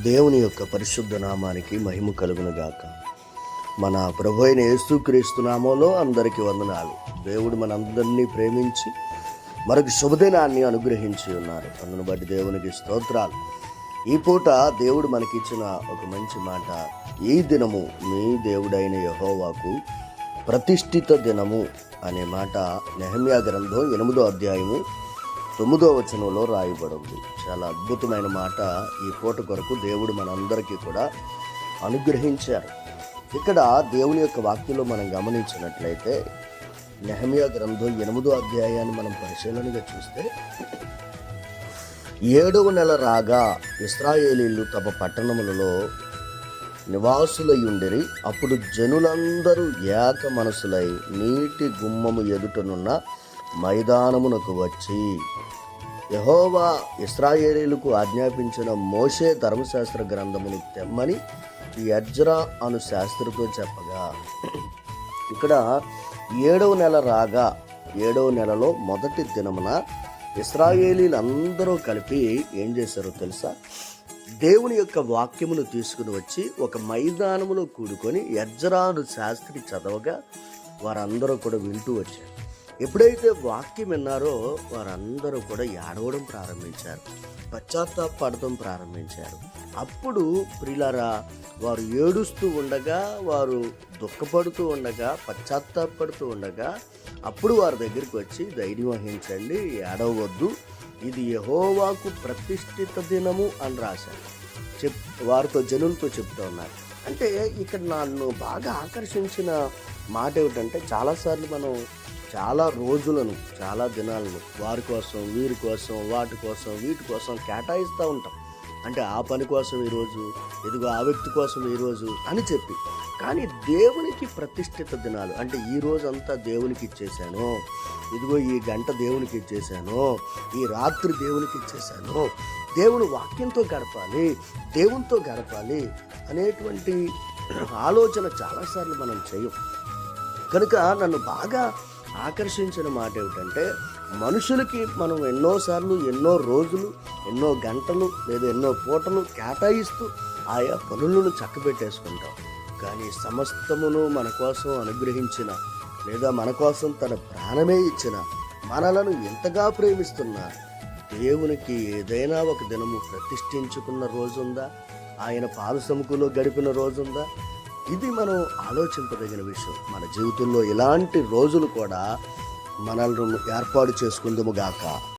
దేవుని యొక్క పరిశుద్ధ నామానికి మహిమ కలుగునుగాక. మన ప్రభు అయిన యేసుక్రీస్తు నామంలో అందరికీ వందనాలు. దేవుడు మనందరినీ ప్రేమించి మరొక శుభదినాన్ని అనుగ్రహించి ఉన్నారు. అందును బట్టి దేవునికి స్తోత్రాలు. ఈ పూట దేవుడు మనకిచ్చిన ఒక మంచి మాట ఈ దినము మీ దేవుడైన యహోవాకు ప్రతిష్ఠిత దినము అనే మాట. నెహమ్యా గ్రంథం ఎనిమిదో అధ్యాయము తొమ్మిదో వచనంలో రాయబడింది. చాలా అద్భుతమైన మాట ఈ పూట కొరకు దేవుడు మనందరికీ కూడా అనుగ్రహించారు. ఇక్కడ దేవుని యొక్క వాక్యంలో మనం గమనించినట్లయితే నెహమియా గ్రంథం ఎనిమిదో అధ్యాయాన్ని మనం పరిశీలనగా చూస్తే ఏడవ నెల రాగా ఇస్రాయేలీలు తమ పట్టణములలో నివాసులై ఉండిరి అప్పుడు జనులందరూ ఏక మనసులై నీటి గుమ్మము ఎదుటనున్న మైదానమునకు వచ్చి యహోవా ఇస్రాయేలీలకు ఆజ్ఞాపించిన మోషే ధర్మశాస్త్ర గ్రంథమును తెమ్మని యజ్రా అను శాస్త్రితో చెప్పగా ఇక్కడ ఏడవ నెల రాగా ఏడవ నెలలో మొదటి దినమున ఇస్రాయేలీలందరూ కలిపి ఏం చేశారో తెలుసా? దేవుని యొక్క వాక్యమును తీసుకుని వచ్చి ఒక మైదానములో కూడుకొని యజ్రాను శాస్త్రి చదవగా వారందరూ కూడా వింటూ వచ్చారు. ఎప్పుడైతే వాక్యం విన్నారో వారందరూ కూడా ఏడవడం ప్రారంభించారు. పశ్చాత్తాపడటం ప్రారంభించారు. అప్పుడు ప్రిలరా వారు ఏడుస్తూ ఉండగా వారు దుఃఖపడుతూ ఉండగా పశ్చాత్తాపడుతూ ఉండగా అప్పుడు వారి దగ్గరికి వచ్చి ధైర్యం వహించండి ఏడవద్దు ఇది యహోవాకు ప్రతిష్ఠిత దినము అని రాశారు. చెప్ వారితో జనులతో చెప్తూ ఉన్నారు. అంటే ఇక్కడ నన్ను బాగా ఆకర్షించిన మాట ఏమిటంటే చాలాసార్లు మనం చాలా రోజులను చాలా దినాలను వారి కోసం వీరి కోసం వాటి కోసం వీటి కోసం కేటాయిస్తూ ఉంటాం. అంటే ఆ పని కోసం ఈరోజు ఇదిగో ఆ వ్యక్తి కోసం ఈరోజు అని చెప్పి. కానీ దేవునికి ప్రతిష్ఠిత దినాలు అంటే ఈ రోజంతా దేవునికి ఇచ్చేసాను ఇదిగో ఈ గంట దేవునికి ఇచ్చేసాను ఈ రాత్రి దేవునికి ఇచ్చేసాను దేవుని వాక్యంతో గడపాలి దేవునితో గడపాలి అనేటువంటి ఆలోచన చాలాసార్లు మనం చేయం. కనుక నన్ను బాగా ఆకర్షించిన మాట ఏమిటంటే మనుషులకి మనం ఎన్నోసార్లు ఎన్నో రోజులు ఎన్నో గంటలు లేదా ఎన్నో పూటలు కేటాయిస్తూ ఆయా పనులను చక్కబెట్టేసుకుంటాం. కానీ సమస్తమును మన కోసం అనుగ్రహించిన లేదా మన కోసం తన ప్రాణమే ఇచ్చిన మనలను ఎంతగా ప్రేమిస్తున్న దేవునికి ఏదైనా ఒక దినము ప్రతిష్ఠించుకున్న రోజుందా? ఆయన పాలు సముకులో గడిపిన రోజుందా? ఇది మనం ఆలోచింపదగిన విషయం. మన జీవితంలో ఇలాంటి రోజులు కూడా మనల్ని ఏర్పాటు చేసుకుందుము గాక.